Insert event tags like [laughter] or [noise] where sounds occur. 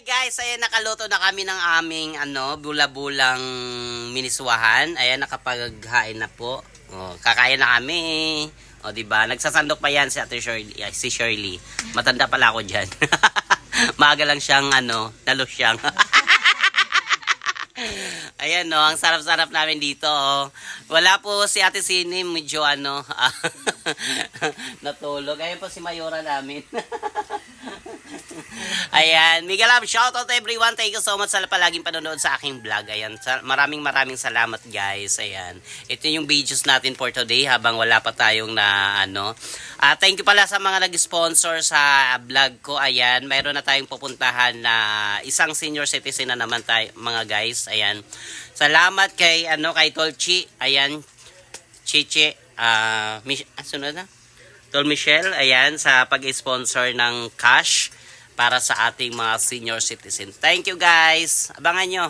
Guys, ayan nakaluto na kami ng aming ano, bula-bulang miniswahan. Ayan nakapaghain na po. Oh, kakain na kami. O di ba? Nagsasandok pa yan si Ate Shirley, si Shirley. Matanda pala ako diyan. [laughs] Maaga lang siyang ano, nalusyang. [laughs] Ayan no, ang sarap-sarap namin dito. Oh. Wala po si Ate Sini, medyo ano, [laughs] natulog. Ayan po si Mayora namin. [laughs] Ayan, Miguel Love, shout out everyone. Thank you so much sa palaging panonood sa aking vlog. Ayan, maraming maraming salamat guys. Ayan, ito yung videos natin for today habang wala pa tayong na ano. Ah, thank you pala sa mga nag-sponsor sa vlog ko. Ayan, mayroon na tayong pupuntahan na isang senior citizen na naman tayo, mga guys. Ayan. Salamat kay ano kay Tolchi. Ayan. Chiche. Ah, Mich- ah, na. Tol Michelle, ayan, sa pag-sponsor ng cash para sa ating mga senior citizen. Thank you guys. Abangan nyo.